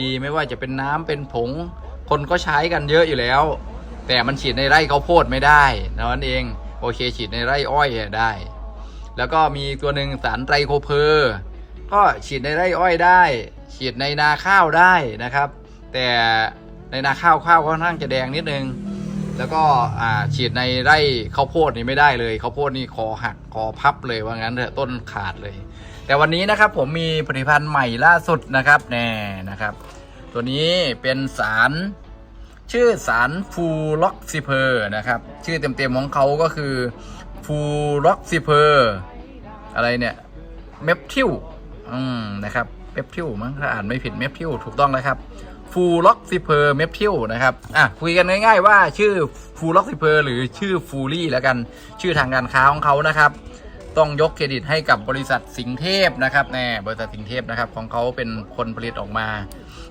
ดีไม่ว่าจะเป็นน้ำเป็นผง คนก็ใช้กันเยอะอยู่แล้ว แต่มันฉีดในไร่ข้าวโพดไม่ได้นั่นเองโอเคฉีดในไร่อ้อยได้ แล้วก็มีตัวหนึ่งสารไตรโคเพอร์ก็ฉีดในไร่อ้อยได้ ฉีดในนาข้าวได้นะครับ แต่ในนาข้าวข้าวค่อนข้างจะแดงนิดนึง แล้วก็อ่าฉีดในไร่ข้าวโพดนี่ไม่ได้เลยข้าวโพดนี่คอหักคอพับเลยว่างั้นเถอะต้นขาดเลย แต่วันนี้นะครับผมมีผลิตภัณฑ์ใหม่ล่าสุดนะครับแน่นะครับ ตัวนี้เป็นสารชื่อสารฟูล็อกซิเพอร์นะครับ ชื่อเต็มๆของเขาก็คือฟูล็อกซิเพอร์อะไรเนี่ยเมปทิลอืมนะครับเมปทิลมั้งถ้าอ่านไม่ผิดเมปทิลถูกต้องแล้วครับ ฟูล็อกซิเพอร์เมปทิลนะครับอะคุยกันง่ายๆว่าชื่อฟูล็อกซิเพอร์หรือชื่อฟูลี่แล้วกันชื่อทางการค้าของเขานะครับ ต้องยกเครดิตให้กับบริษัทสิงเทพนะครับแน่บริษัทสิงเทพนะครับของเขาเป็นคนผลิตออกมา